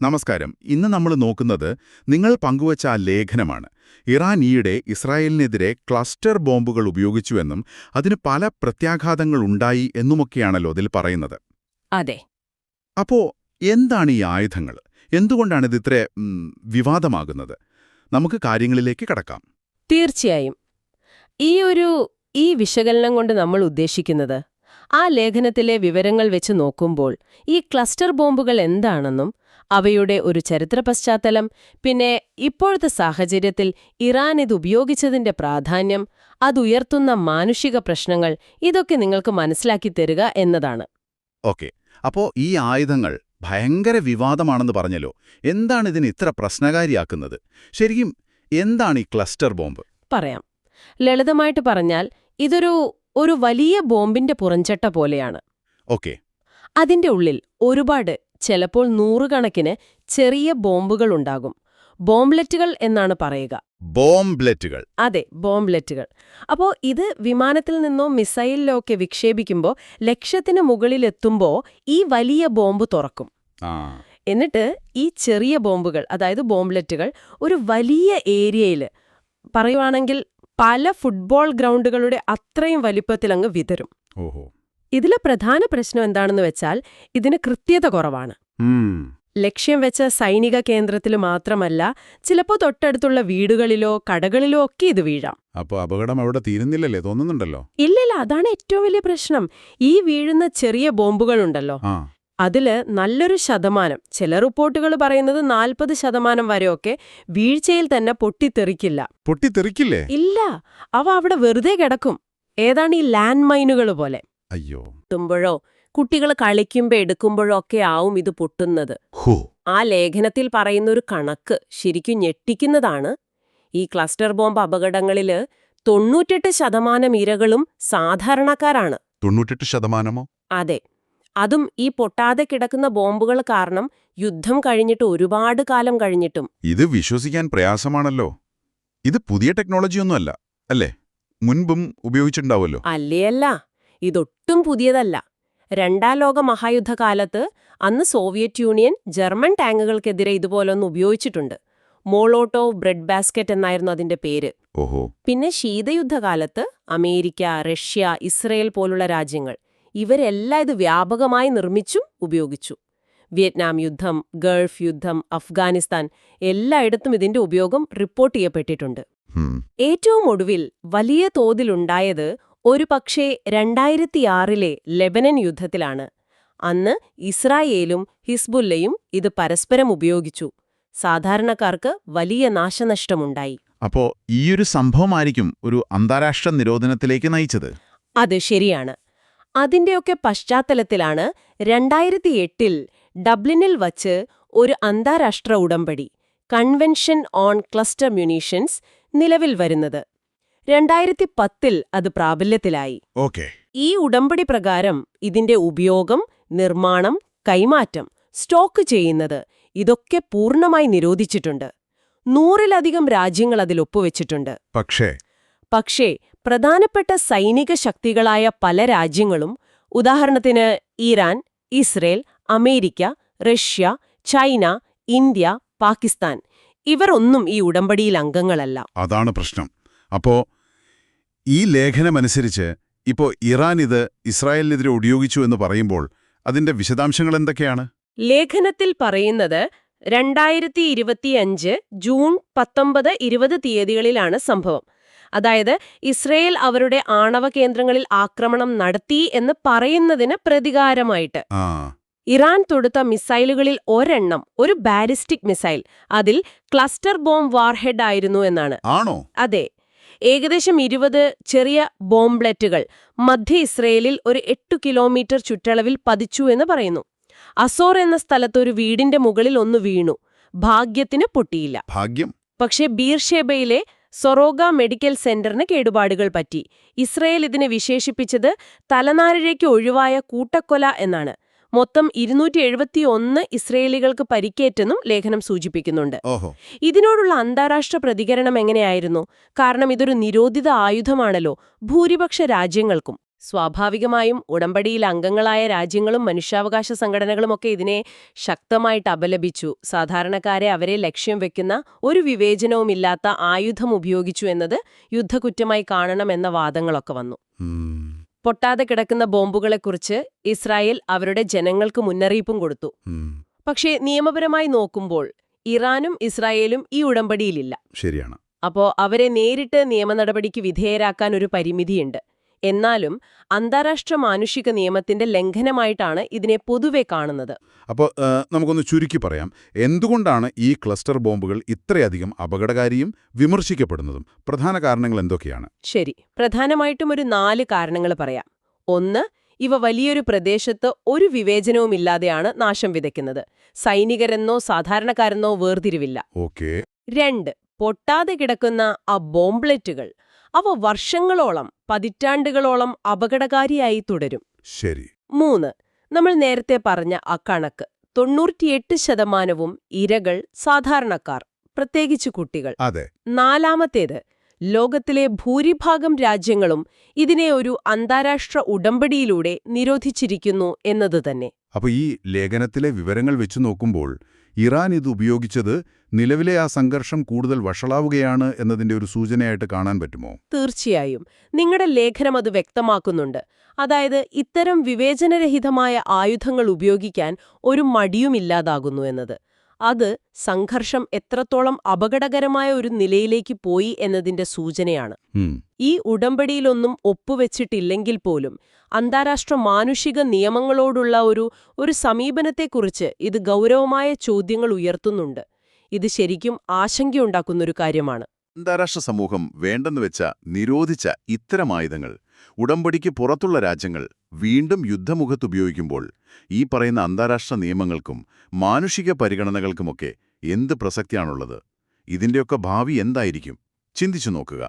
നമസ്കാരം. ഇന്ന് നമ്മൾ നോക്കുന്നത് നിങ്ങൾ പങ്കുവച്ച ആ ലേഖനമാണ്. ഇറാൻ ഈയിടെ ഇസ്രായേലിനെതിരെ ക്ലസ്റ്റർ ബോംബുകൾ ഉപയോഗിച്ചുവെന്നും അതിന് പല പ്രത്യാഘാതങ്ങൾ ഉണ്ടായി എന്നുമൊക്കെയാണല്ലോ അതിൽ പറയുന്നത്. അതെ. അപ്പോ എന്താണ് ഈ ആയുധങ്ങൾ? എന്തുകൊണ്ടാണിത് ഇത്ര വിവാദമാകുന്നത്? നമുക്ക് കാര്യങ്ങളിലേക്ക് കടക്കാം. തീർച്ചയായും. ഈ ഒരു ഈ വിശകലനം കൊണ്ട് നമ്മൾ ഉദ്ദേശിക്കുന്നത് ആ ലേഖനത്തിലെ വിവരങ്ങൾ വെച്ച് നോക്കുമ്പോൾ ഈ ക്ലസ്റ്റർ ബോംബുകൾ എന്താണെന്നും അവയുടെ ഒരു ചരിത്ര പശ്ചാത്തലം പിന്നെ ഇപ്പോഴത്തെ സാഹചര്യത്തിൽ ഇറാൻ ഇത് ഉപയോഗിച്ചതിന്റെ പ്രാധാന്യം അതുയർത്തുന്ന മാനുഷിക പ്രശ്നങ്ങൾ ഇതൊക്കെ നിങ്ങൾക്ക് മനസ്സിലാക്കി തരിക എന്നതാണ്. ഓക്കെ. അപ്പോ ഈ ആയുധങ്ങൾ ഭയങ്കര വിവാദമാണെന്ന് പറഞ്ഞല്ലോ. എന്താണ് ഇതിന് ഇത്ര പ്രശ്നകാരിയാക്കുന്നത്? ശരിക്കും എന്താണ് ഈ ക്ലസ്റ്റർ ബോംബ്? പറയാം. ലളിതമായിട്ട് പറഞ്ഞാൽ ഇതൊരു ഒരു വലിയ ബോംബിന്റെ പുറഞ്ചട്ട പോലെയാണ്. ഓക്കെ. അതിന്റെ ഉള്ളിൽ ഒരുപാട് ചിലപ്പോൾ നൂറുകണക്കിന് ചെറിയ ബോംബുകൾ ഉണ്ടാകും. ബോംബ്ലെറ്റുകൾ എന്നാണ് പറയുക. ബോംബ്ലെറ്റുകൾ. അതെ ബോംബ്ലെറ്റുകൾ. അപ്പോൾ ഇത് വിമാനത്തിൽ നിന്നോ മിസൈലിലോ ഒക്കെ വിക്ഷേപിക്കുമ്പോൾ ലക്ഷ്യത്തിന് മുകളിലെത്തുമ്പോൾ ഈ വലിയ ബോംബ് തുറക്കും. എന്നിട്ട് ഈ ചെറിയ ബോംബുകൾ അതായത് ബോംബ്ലെറ്റുകൾ ഒരു വലിയ ഏരിയയിൽ പറയുവാണെങ്കിൽ പല ഫുട്ബോൾ ഗ്രൗണ്ടുകളുടെ അത്രയും വലിപ്പത്തിലങ്ങ് വിതരും. ഓഹോ. ഇതിലെ പ്രധാന പ്രശ്നം എന്താണെന്ന് വെച്ചാൽ ഇതിന് കൃത്യത കുറവാണ്. ലക്ഷ്യം വെച്ച സൈനിക കേന്ദ്രത്തിൽ മാത്രമല്ല ചിലപ്പോ തൊട്ടടുത്തുള്ള വീടുകളിലോ കടകളിലോ ഒക്കെ ഇത് വീഴാം. അപ്പൊ അപകടം അവിടെ തീരുന്നില്ലല്ലേ? തോന്നുന്നുണ്ടല്ലോ. ഇല്ലില്ല അതാണ് ഏറ്റവും വലിയ പ്രശ്നം. ഈ വീഴുന്ന ചെറിയ ബോംബുകളുണ്ടല്ലോ. ആ അതിൽ നല്ലൊരു ശതമാനം ചില റിപ്പോർട്ടുകൾ പറയുന്നത് നാൽപ്പത് ശതമാനം വരെയൊക്കെ വീഴ്ചയിൽ തന്നെ പൊട്ടിത്തെറിക്കില്ല. പൊട്ടിത്തെറിക്കില്ലേ? ഇല്ല. അവ അവിടെ വെറുതെ കിടക്കും. ഏതാണ് ഈ ലാൻഡ് മൈനുകൾ പോലെ? അയ്യോ. എത്തുമ്പോഴോ കുട്ടികൾ കളിക്കുമ്പോ എടുക്കുമ്പോഴോ ഒക്കെ ആവും ഇത് പൊട്ടുന്നത്. ആ ലേഖനത്തിൽ പറയുന്ന ഒരു കണക്ക് ശരിക്കും ഞെട്ടിക്കുന്നതാണ്. ഈ ക്ലസ്റ്റർ ബോംബ് അപകടങ്ങളിൽ തൊണ്ണൂറ്റെട്ട് ശതമാനം ഇരകളും സാധാരണക്കാരാണ്. തൊണ്ണൂറ്റെട്ട് ശതമാനമോ? അതെ. അതും ഈ പൊട്ടാതെ കിടക്കുന്ന ബോംബുകൾ കാരണം യുദ്ധം കഴിഞ്ഞിട്ട് ഒരുപാട് കാലം കഴിഞ്ഞിട്ടും. ഇത് വിശ്വസിക്കാൻ പ്രയാസമാണല്ലോ. ഇത് പുതിയ ടെക്നോളജിയൊന്നുമല്ല അല്ലേ? മുൻപും ഉപയോഗിച്ചിട്ടുണ്ടാവുമല്ലോ. അല്ലേയല്ല ഇതൊട്ടും പുതിയതല്ല. രണ്ടാം ലോക മഹായുദ്ധകാലത്ത് അന്ന് സോവിയറ്റ് യൂണിയൻ ജർമ്മൻ ടാങ്കുകൾക്കെതിരെ ഇതുപോലൊന്ന് ഉപയോഗിച്ചിട്ടുണ്ട്. മോളോട്ടോ ബ്രെഡ് ബാസ്ക്കറ്റ് എന്നായിരുന്നു അതിന്റെ പേര്. ഓഹോ. പിന്നെ ശീതയുദ്ധകാലത്ത് അമേരിക്ക റഷ്യ ഇസ്രയേൽ പോലുള്ള രാജ്യങ്ങൾ. ഇവരെല്ലാം ഇത് വ്യാപകമായി നിർമ്മിച്ചും ഉപയോഗിച്ചു. വിയറ്റ്നാം യുദ്ധം ഗൾഫ് യുദ്ധം അഫ്ഗാനിസ്ഥാൻ എല്ലായിടത്തും ഇതിന്റെ ഉപയോഗം റിപ്പോർട്ട് ചെയ്യപ്പെട്ടിട്ടുണ്ട്. ഏറ്റവും ഒടുവിൽ വലിയ തോതിലുണ്ടായത് ഒരു പക്ഷേ രണ്ടായിരത്തിയാറിലെ ലെബനൻ യുദ്ധത്തിലാണ്. അന്ന് ഇസ്രായേലും ഹിസ്ബുല്ലയും ഇത് പരസ്പരം ഉപയോഗിച്ചു. സാധാരണക്കാർക്ക് വലിയ നാശനഷ്ടമുണ്ടായി. അപ്പോ ഈയൊരു സംഭവമായിരിക്കും ഒരു അന്താരാഷ്ട്ര നിരോധനത്തിലേക്ക് നയിച്ചത്? അത് ശരിയാണ്. അതിന്റെയൊക്കെ പശ്ചാത്തലത്തിലാണ് രണ്ടായിരത്തി എട്ടിൽ ഡബ്ലിനിൽ വച്ച് ഒരു അന്താരാഷ്ട്ര ഉടമ്പടി കൺവെൻഷൻ ഓൺ ക്ലസ്റ്റർ മ്യൂണീഷ്യൻസ് നിലവിൽ വരുന്നത്. രണ്ടായിരത്തി പത്തിൽ അത് പ്രാബല്യത്തിലായി. ഓക്കെ. ഈ ഉടമ്പടി പ്രകാരം ഇതിന്റെ ഉപയോഗം നിർമ്മാണം കൈമാറ്റം സ്റ്റോക്ക് ചെയ്യുന്നത് ഇതൊക്കെ പൂർണമായി നിരോധിച്ചിട്ടുണ്ട്. നൂറിലധികം രാജ്യങ്ങൾ അതിൽ ഒപ്പുവെച്ചിട്ടുണ്ട്. പക്ഷേ പക്ഷേ പ്രധാനപ്പെട്ട സൈനിക ശക്തികളായ പല രാജ്യങ്ങളും ഉദാഹരണത്തിന് Iran Israel America Russia China India Pakistan ഇവരൊന്നും ഈ ഉടമ്പടിയിൽ അംഗങ്ങളല്ല. അതാണ് പ്രശ്നം. അപ്പോ ഈ ലേഖനമനുസരിച്ച് ഇപ്പോ ഇറാൻ ഇത് ഇസ്രായേലിനെതിരെ ഉപയോഗിച്ചു എന്ന് പറയുമ്പോൾ അതിന്റെ വിശദാംശങ്ങൾ എന്തൊക്കെയാണ്? ലേഖനത്തിൽ പറയുന്നത് രണ്ടായിരത്തി ഇരുപത്തിയഞ്ച് ജൂൺ പത്തൊമ്പത് ഇരുപത് തീയതികളിലാണ് സംഭവം. അതായത് ഇസ്രയേൽ അവരുടെ ആണവ കേന്ദ്രങ്ങളിൽ ആക്രമണം നടത്തി എന്ന് പറയുന്നതിന് പ്രതികാരമായിട്ട്. ഇറാൻ തൊടുത്ത മിസൈലുകളിൽ ഒരെണ്ണം ഒരു ബാലിസ്റ്റിക് മിസൈൽ അതിൽ ക്ലസ്റ്റർ ബോംബ് വാർഹെഡ് ആയിരുന്നു എന്നാണ്. ആണോ? അതെ. ഏകദേശം ഇരുപത് ചെറിയ ബോംബ്ലെറ്റുകൾ മധ്യ ഇസ്രയേലിൽ ഒരു എട്ടു കിലോമീറ്റർ ചുറ്റളവിൽ പതിച്ചു എന്ന് പറയുന്നു. അസോർ എന്ന സ്ഥലത്ത് ഒരു വീടിന്റെ മുകളിൽ ഒന്ന് വീണു. ഭാഗ്യത്തിന് പൊട്ടിയില്ല. ഭാഗ്യം? പക്ഷേ ബീർഷേബയിലെ സൊറോഗ മെഡിക്കൽ സെന്ററിന് കേടുപാടുകൾ പറ്റി. ഇസ്രയേൽ ഇതിനെ വിശേഷിപ്പിച്ചത് തലനാരിഴയ്ക്ക് ഒഴിവായ കൂട്ടക്കൊല എന്നാണ്. മൊത്തം ഇരുന്നൂറ്റി എഴുപത്തിയൊന്ന് ഇസ്രയേലികൾക്ക് പരിക്കേറ്റെന്നും ലേഖനം സൂചിപ്പിക്കുന്നുണ്ട്. ഇതിനോടുള്ള അന്താരാഷ്ട്ര പ്രതികരണം എങ്ങനെയായിരുന്നു? കാരണം ഇതൊരു നിരോധിത ആയുധമാണല്ലോ ഭൂരിപക്ഷ രാജ്യങ്ങൾക്കും. സ്വാഭാവികമായും ഉടമ്പടിയിൽ അംഗങ്ങളായ രാജ്യങ്ങളും മനുഷ്യാവകാശ സംഘടനകളുമൊക്കെ ഇതിനെ ശക്തമായിട്ട് അപലപിച്ചു. സാധാരണക്കാരെ അവരെ ലക്ഷ്യം വെക്കുന്ന ഒരു വിവേചനവുമില്ലാത്ത ആയുധം ഉപയോഗിച്ചു എന്നത് യുദ്ധകുറ്റമായി കാണണമെന്ന വാദങ്ങളൊക്കെ വന്നു. പൊട്ടാതെ കിടക്കുന്ന ബോംബുകളെക്കുറിച്ച് ഇസ്രായേൽ അവരുടെ ജനങ്ങൾക്ക് മുന്നറിയിപ്പും കൊടുത്തു. പക്ഷേ നിയമപരമായി നോക്കുമ്പോൾ ഇറാനും ഇസ്രായേലും ഈ ഉടമ്പടിയിലില്ല. ശരിയാണ്. അപ്പോ അവരെ നേരിട്ട് നിയമ നടപടിക്ക് വിധേയരാക്കാൻ ഒരു പരിമിതിയുണ്ട്. എന്നാലും അന്താരാഷ്ട്ര മാനുഷിക നിയമത്തിന്റെ ലംഘനമായിട്ടാണ് ഇതിനെ പൊതുവെ കാണുന്നത്. അപ്പോൾ നമുക്കൊന്ന് ചുരുക്കി പറയാം. എന്തുകൊണ്ടാണ് ഈ ക്ലസ്റ്റർ ബോംബുകൾ ഇത്രയധികം അപകടകാരിയും വിമർശിക്കപ്പെടുന്നതും? പ്രധാന കാരണങ്ങൾ എന്തൊക്കെയാണ്? ശരി. പ്രധാനമായിട്ടും ഒരു നാല് കാരണങ്ങൾ പറയാം. ഒന്ന് ഇവ വലിയൊരു പ്രദേശത്ത് ഒരു വിവേചനവുമില്ലാതെയാണ് നാശം വിതയ്ക്കുന്നത്. സൈനികരെന്നോ സാധാരണക്കാരെന്നോ വേർതിരിവില്ല. ഓക്കെ. രണ്ട് പൊട്ടാതെ കിടക്കുന്ന ആ ബോംബ്ലെറ്റുകൾ അവ വർഷങ്ങളോളം പതിറ്റാണ്ടുകളോളം അപകടകാരിയായി തുടരും. ശരി. മൂന്ന്. നമ്മൾ നേരത്തെ പറഞ്ഞ ആ കണക്ക്. തൊണ്ണൂറ്റിയെട്ട് ശതമാനവും ഇരകൾ സാധാരണക്കാർ പ്രത്യേകിച്ച് കുട്ടികൾ. അതെ. നാലാമത്തേത്. ലോകത്തിലെ ഭൂരിഭാഗം രാജ്യങ്ങളും ഇതിനെ ഒരു അന്താരാഷ്ട്ര ഉടമ്പടിയിലൂടെ നിരോധിച്ചിരിക്കുന്നു എന്നത് തന്നെ. അപ്പോൾ ഈ ലേഖനത്തിലെ വിവരങ്ങൾ വെച്ചു നോക്കുമ്പോൾ ഇറാൻ ഇത് ഉപയോഗിച്ചത് നിലവിലെ ആ സംഘർഷം കൂടുതൽ വഷളാവുകയാണ് എന്നതിന്റെ ഒരു സൂചനയായിട്ട് കാണാൻ പറ്റുമോ? തീർച്ചയായും. നിങ്ങളുടെ ലേഖനം അത് വ്യക്തമാക്കുന്നുണ്ട്. അതായത് ഇത്തരം വിവേചനരഹിതമായ ആയുധങ്ങൾ ഉപയോഗിക്കാൻ ഒരു മടിയുമില്ലാതാകുന്നു എന്നത്. അത് സംഘർഷം എത്രത്തോളം അപകടകരമായ ഒരു നിലയിലേക്ക് പോയി എന്നതിന്റെ സൂചനയാണ്. ഈ ഉടമ്പടിയിലൊന്നും ഒപ്പുവെച്ചിട്ടില്ലെങ്കിൽ പോലും അന്താരാഷ്ട്ര മാനുഷിക നിയമങ്ങളോടുള്ള ഒരു ഒരു സമീപനത്തെക്കുറിച്ച് ഇത് ഗൗരവമായ ചോദ്യങ്ങൾ ഉയർത്തുന്നുണ്ട്. ഇത് ശരിക്കും ആശങ്കയുണ്ടാക്കുന്നൊരു കാര്യമാണ്. അന്താരാഷ്ട്ര സമൂഹം വേണ്ടെന്ന് വെച്ച നിരോധിച്ച ഇത്തരം ആയുധങ്ങൾ ഉടമ്പടിക്ക് പുറത്തുള്ള രാജ്യങ്ങൾ വീണ്ടും യുദ്ധമുഖത്ത് ഉപയോഗിക്കുമ്പോൾ ഈ പറയുന്ന അന്താരാഷ്ട്ര നിയമങ്ങൾക്കും മാനുഷിക പരിഗണനകൾക്കുമൊക്കെ എന്ത് പ്രസക്തിയാണുള്ളത്? ഇതിന്റെയൊക്കെ ഭാവി എന്തായിരിക്കും? ചിന്തിച്ചു നോക്കുക.